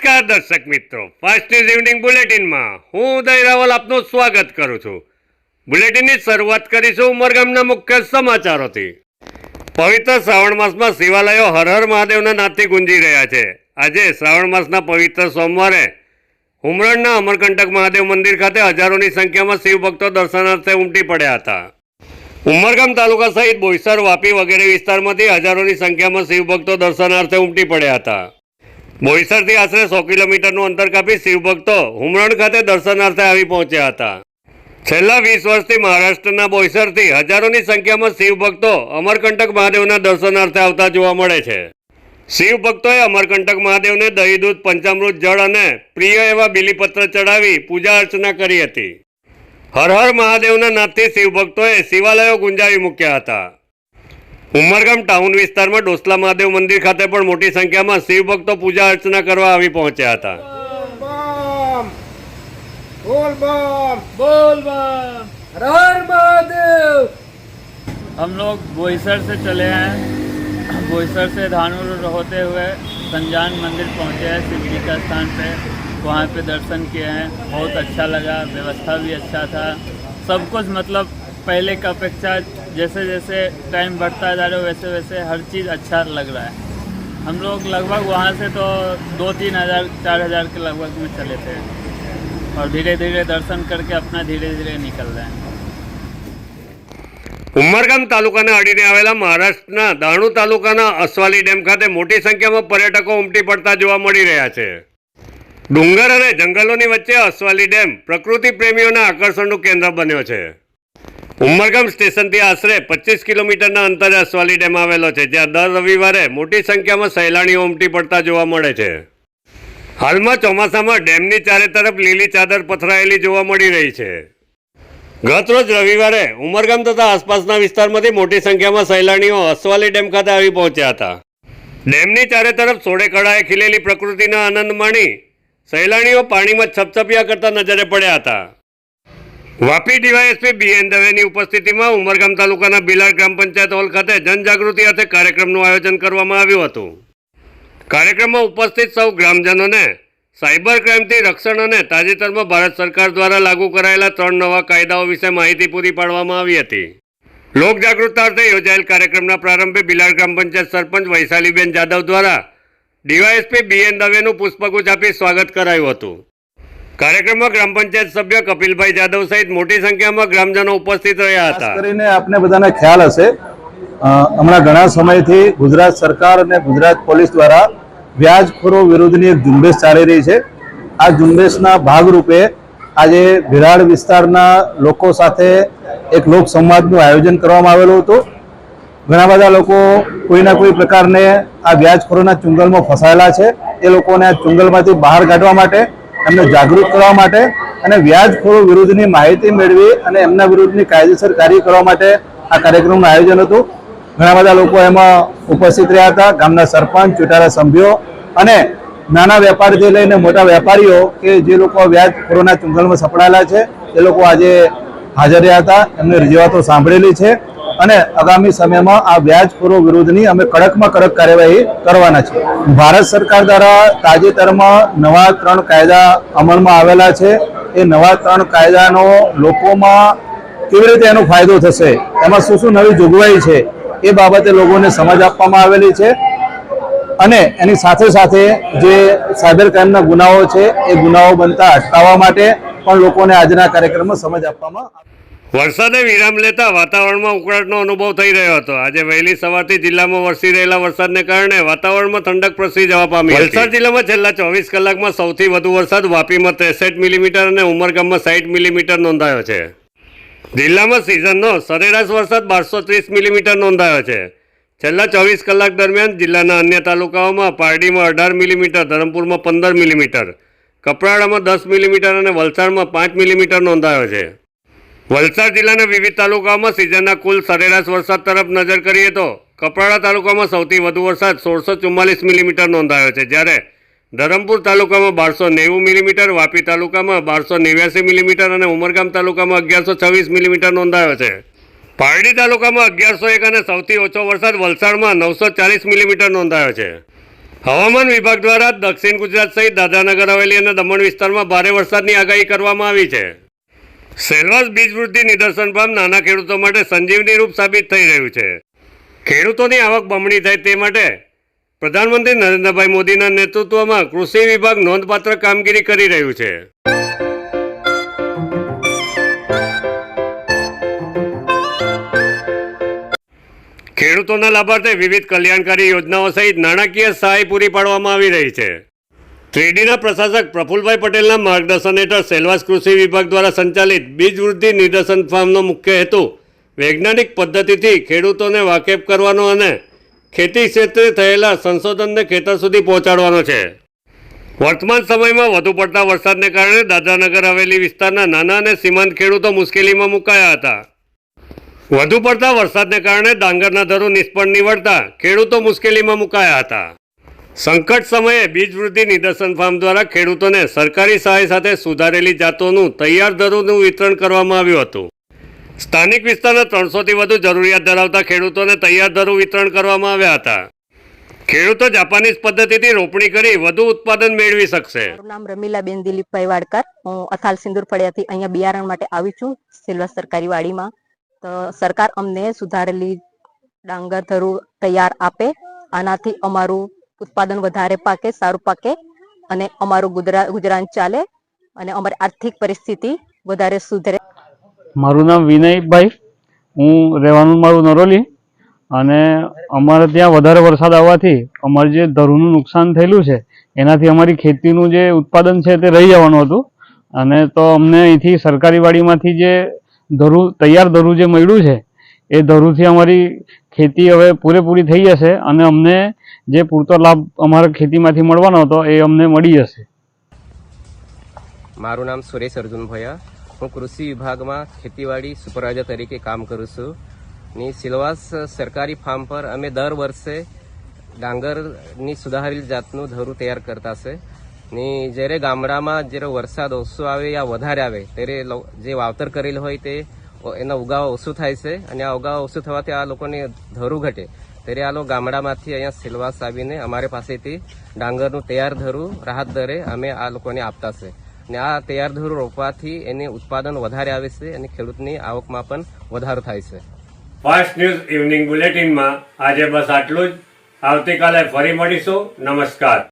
નમસ્કાર દર્શક મિત્રો. ફાસ્ટ ન્યૂઝ ઇવનિંગ બુલેટિનમાં હું ઉદય રાવલ આપનું સ્વાગત કરું છું. બુલેટિનની શરૂઆત કરીશું ઉમરગામના મુખ્ય સમાચારોથી. પવિત્ર શ્રાવણ માસમાં શિવાલયો હર હર મહાદેવના નાદથી ગુંજી રહ્યા છે. આજે શ્રાવણ માસના પવિત્ર સોમવારે ઉમરણના અમરકંટક મહાદેવ મંદિર ખાતે હજારોની સંખ્યામાં શિવભક્તો દર્શનાર્થે ઉમટી પડ્યા હતા. ઉમરગામ તાલુકા સહિત બોઈસર, વાપી વગેરે વિસ્તારમાંથી હજારોની સંખ્યામાં શિવભક્તો દર્શનાર્થે ઉમટી પડ્યા હતા. બોઈસરથી આશરે સો કિલોમીટરનું અંતર કાપી શિવભક્તો હુમરણ ખાતે દર્શનાર્થે આવી પહોંચ્યા હતા. છેલ્લા વીસ વર્ષથી મહારાષ્ટ્રના બોઈસરથી હજારોની સંખ્યામાં શિવભક્તો અમરકંટક મહાદેવના દર્શનાર્થે આવતા જોવા મળે છે. શિવભક્તોએ અમરકંટક મહાદેવને દહીં દૂધ પંચામૃત, જળ અને પ્રિય એવા બિલીપત્ર ચડાવી પૂજા અર્ચના કરી હતી. હર હર મહાદેવના નાદથી શિવભક્તોએ શિવાલયો ગુંજાવી મૂક્યા હતા. ઉમરગામ ટાઉન વિસ્તારમાં ડોસલા મહાદેવ મંદિર ખાતે પણ મોટી સંખ્યામાં શિવભક્તો પૂજા અર્ચના કરવા આવી પહોંચ્યા હતા बम बोल बम बोल बम हर हर महादेव हम लोग बोईसर से चले हैं बोईसर से धानूर होते हुए संजान मंदिर पहुंचे हैं शिव जी का स्थान पे वहाँ पे दर्शन किए हैं बहुत अच्छा लगा व्यवस्था भी अच्छा था सब कुछ मतलब पहले की अपेक्षा जैसे जैसे टाइम बढ़ता जा रहा है वैसे वैसे हर चीज़ अच्छा लग रहा है हम लोग लगभग वहाँ से तो दो तीन हज़ार चार हज़ार के लगभग में चले थे और धीरे धीरे दर्शन करके अपना धीरे धीरे निकल रहे हैं ઉમરગામ તાલુકાને અડીને આવેલા મહારાષ્ટ્રના દાણુ તાલુકાના અસવાલી ડેમ ખાતે મોટી સંખ્યામાં પર્યટકો ઉમટી પડતા જોવા મળી રહ્યા છે ડુંગર અને જંગલોની વચ્ચે અસવાલી ડેમ પ્રકૃતિ પ્રેમીઓના આકર્ષણનું કેન્દ્ર બન્યો છે ઉમરગામ સ્ટેશનથી આશરે પચીસ કિલોમીટરના અંતરે અસવાલી ડેમ આવેલો છે, જ્યાં દર રવિવારે મોટી સંખ્યામાં સહેલાણીઓ ઉમટી પડતા જોવા મળે છે. હાલમાં ચોમાસામાં ડેમની ચારે તરફ લીલી ચાદર પથરાયેલી જોવા મળી રહી છે. ગત રોજ રવિવારે ઉમરગામ તથા આસપાસના વિસ્તારમાંથી મોટી સંખ્યામાં સહેલાણીઓ અસવાલી ડેમ ખાતે આવી પહોંચ્યા હતા. ડેમની ચારે તરફ સોડે કળાએ ખીલેલી પ્રકૃતિના આનંદ માણી સહેલાણીઓ પાણીમાં છપછપિયા કરતા નજરે પડ્યા હતા. વાપી ડીવાયએસપી બીએન દવેની ઉપસ્થિતિમાં ઉમરગામ તાલુકાના બિલાડ ગ્રામ પંચાયત હોલ ખાતે જનજાગૃતિ અર્થે કાર્યક્રમનું આયોજન કરવામાં આવ્યું હતું. કાર્યક્રમમાં ઉપસ્થિત સૌ ગ્રામજનોને સાયબર ક્રાઇમથી રક્ષણ અને તાજેતરમાં ભારત સરકાર દ્વારા લાગુ કરાયેલા ત્રણ નવા કાયદાઓ વિશે માહિતી પૂરી પાડવામાં આવી હતી. લોકજાગૃતતા અર્થે યોજાયેલ કાર્યક્રમના પ્રારંભે બિલાડ ગ્રામ પંચાયત સરપંચ વૈશાલીબેન જાદવ દ્વારા ડીવાયએસપી બીએન દવેનું પુષ્પગુચ્છ આપી સ્વાગત કરાયું હતું. કાર્યક્રમમાં ગ્રામ પંચાયત સભ્ય કપિલભાઈ જાદવ સહિત મોટી સંખ્યામાં ગ્રામજનો ઉપસ્થિત રહ્યા હતા. કરીને આપને બધાને ખ્યાલ હશે હમણાં ઘણા સમયથી ગુજરાત સરકાર અને ગુજરાત પોલીસ દ્વારા વ્યાજખોરો વિરુદ્ધની એક ઝુંબેશ ચાલી રહી છે. આ ઝુંબેશના ભાગરૂપે આજે ભિરાડ વિસ્તારના લોકો સાથે એક લોક સંવાદનું આયોજન કરવામાં આવેલું હતું. ઘણા બધા લોકો કોઈના કોઈ પ્રકારને આ વ્યાજખોરોના ચુંગલમાં ફસાયેલા છે. એ લોકોને આ ચુંગલમાંથી બહાર કાઢવા માટે એમને જાગૃત કરવા માટે અને વ્યાજખોરો વિરુદ્ધની માહિતી મેળવી અને એમના વિરુદ્ધની કાયદેસર કાર્ય કરવા માટે આ કાર્યક્રમનું આયોજન હતું. ઘણા બધા લોકો એમાં ઉપસ્થિત રહ્યા હતા. ગામના સરપંચ, ચૂંટાયેલા સભ્યો અને નાના વેપારીથી લઈને મોટા વેપારીઓ કે જે લોકો વ્યાજખોરોના ચુંગલમાં સપડાયેલા છે, એ લોકો આજે હાજર રહ્યા હતા. એમની રજૂઆતો સાંભળેલી છે. અને આગામી સમયમાં આ વ્યાજખોરો વિરુદ્ધની અમે કડકમાં કડક કાર્યવાહી કરવાના છે. ભારત સરકાર દ્વારા તાજેતરમાં નવા ત્રણ કાયદા અમલમાં આવેલા છે. એ નવા ત્રણ કાયદાનો લોકોમાં કેવી રીતે એનો ફાયદો થશે, એમાં શું શું નવી જોગવાઈ છે, એ બાબતે લોકોને સમજ આપવામાં આવેલી છે. અને એની સાથે સાથે જે સાયબર ક્રાઇમના ગુનાઓ છે, એ ગુનાઓ બનતા અટકાવવા માટે પણ લોકોને આજના કાર્યક્રમમાં સમજ આપવામાં વરસાદે વિરામ લેતા વાતાવરણમાં ઉકળાટનો અનુભવ થઈ રહ્યો હતો. આજે વહેલી સવારથી જિલ્લામાં વરસી રહેલા વરસાદને કારણે વાતાવરણમાં ઠંડક પ્રસરી જવા પામી. વલસાડ જિલ્લામાં છેલ્લા ચોવીસ કલાકમાં સૌથી વધુ વરસાદ વાપીમાં ત્રેસઠ મિલીમીટર અને ઉમરગામમાં સાઠ મિલીમીટર નોંધાયો છે. જિલ્લામાં સિઝનનો સરેરાશ વરસાદ બારસો ત્રીસ મિલીમીટર નોંધાયો છે. છેલ્લા ચોવીસ કલાક દરમિયાન જિલ્લાના અન્ય તાલુકાઓમાં પારડીમાં અઢાર મિલીમીટર, ધરમપુરમાં પંદર મિલીમીટર, કપરાડામાં દસ મિલીમીટર અને વલસાડમાં પાંચ મિલીમીટર નોંધાયો છે. વલસાડ જિલ્લાના વિવિધ તાલુકાઓમાં સિઝનના કુલ સરેરાશ વરસાદ તરફ નજર કરીએ તો કપરાડા તાલુકામાં સૌથી વધુ વરસાદ સોળસો ચુમ્માલીસ મિલીમીટર નોંધાયો છે. જ્યારે ધરમપુર તાલુકામાં બારસો નેવું મિલીમીટર, વાપી તાલુકામાં બારસો નેવ્યાસી મિલીમીટર અને ઉમરગામ તાલુકામાં અગિયારસો છવ્વીસ મિલીમીટર નોંધાયો છે. પારડી તાલુકામાં અગિયારસો એક અને સૌથી ઓછો વરસાદ વલસાડમાં નવસો ચાલીસ મિલીમીટર નોંધાયો છે. હવામાન વિભાગ દ્વારા દક્ષિણ ગુજરાત સહિત દાદરાનગર હવેલી અને દમણ વિસ્તારમાં ભારે વરસાદની આગાહી કરવામાં આવી છે. સેલવાસ બીજ વૃદ્ધિ નિદર્શન પણ નાના ખેડૂતો માટે સંજીવની રૂપ સાબિત થઈ રહ્યું છે. ખેડૂતોની આવક બમણી થાય તે માટે પ્રધાનમંત્રી નરેન્દ્રભાઈ મોદીના નેતૃત્વમાં કૃષિ વિભાગ નોંધપાત્ર કામગીરી કરી રહ્યું છે. ખેડૂતોના લાભાર્થે વિવિધ કલ્યાણકારી યોજનાઓ સહિત નાણાકીય સહાય પૂરી પાડવામાં આવી રહી છે. ત્રેડીના પ્રશાસક પ્રફુલભાઈ પટેલના માર્ગદર્શન હેઠળ સેલવાસ કૃષિ વિભાગ દ્વારા સંચાલિત બીજ વૃદ્ધિ નિદર્શન ફાર્મનો મુખ્ય હેતુ વૈજ્ઞાનિક પદ્ધતિથી ખેડૂતોને વાકેફ કરવાનો અને ખેતી ક્ષેત્રે થયેલા સંશોધનને ખેતર સુધી પહોંચાડવાનો છે. વર્તમાન સમયમાં વધુ પડતા વરસાદને કારણે દાદરાનગર હવેલી વિસ્તારના નાના અને સીમાંત ખેડૂતો મુશ્કેલીમાં મુકાયા હતા. વધુ પડતા વરસાદને કારણે ડાંગરના ધરો નિષ્ફળ નીવડતા ખેડૂતો મુશ્કેલીમાં મુકાયા હતા. સંકટ સમયે બીજ વૃદ્ધિ નિદર્શન ફાર્મ દ્વારા ખેડૂતોને સરકારી સહાય સાથે સુધારેલી જાતોનું તૈયાર દરોનું વિતરણ કરવામાં આવ્યું હતું. સ્થાનિક વિસ્તારના ત્રણસોથી વધુ જરૂરિયાત ધરાવતા ખેડૂતોને તૈયાર દરો વિતરણ કરવામાં આવ્યા હતા. ખેડૂતો જાપાનીઝ પદ્ધતિથી રોપણી કરી વધુ ઉત્પાદન મેળવી શકશે. મારું નામ રમીલાબેન દિલીપભાઈ વાડકર. હું અથાલ સિંદુર ફળિયાથી અહીંયા બિયારણ માટે આવી છું, સિલ્વર સરકારી વાડીમાં. તો સરકાર અમને સુધારેલી ડાંગર ધરું તૈયાર આપે. આનાથી અમારું ઉત્પાદન વધારે પાકે, સારું પાકે અને અમારું ગુજરા, ગુજરાન ચાલે અને અમારી આર્થિક પરિસ્થિતિ વધારે સુધરે. મારું નામ વિનયભાઈ. હું રહેવાનું મારું નરોલી અને અમારે ત્યાં વધારે વરસાદ આવવાથી અમારે જે ધરુનું નુકસાન થયેલું છે, એનાથી અમારી ખેતીનું જે ઉત્પાદન છે તે રહી જવાનું હતું. અને તો અમને અહીંથી સરકારી વાડીમાંથી જે ધરું, તૈયાર ધરું જે મળ્યું છે, એ ધરુથી અમારી ખેતી હવે પૂરેપૂરી થઈ જશે અને અમને જે પૂરતો લાભ અમારા ખેતીમાંથી મળવાનો હતો એ અમને મળી જશે. મારું નામ સુરેશ અર્જુન ભયા. હું કૃષિ વિભાગમાં ખેતીવાડી સુપરવાઇઝર તરીકે કામ કરું છું. ની સિલવાસ સરકારી ફાર્મ પર અમે દર વર્ષે ડાંગરની સુધારેલી જાતનું ધરું તૈયાર કરતા છે. ને જ્યારે ગામડામાં જ્યારે વરસાદ ઓછો આવે યા વધારે આવે, ત્યારે જે વાવતર કરેલ હોય તે એનો ઉગાવા ઓછું થાય છે અને આ ઉગાવા ઓછું થવાથી આ લોકોને ધરું ઘટે. ત્યારે આ લોકો ગામડામાંથી અહીંયા સિલવાસ આવીને અમારી પાસેથી ડાંગરનું તૈયાર ધરું રાહત દરે અમે આ લોકોને આપતા છે. અને આ તૈયાર ધરું રોપવાથી એને ઉત્પાદન વધારે આવે છે અને ખેડૂતની આવકમાં પણ વધારો થાય છે. ફાસ્ટ ન્યૂઝ ઇવનિંગ બુલેટિનમાં આજે બસ આટલું જ. આવતીકાલે ફરી મળીશું. નમસ્કાર.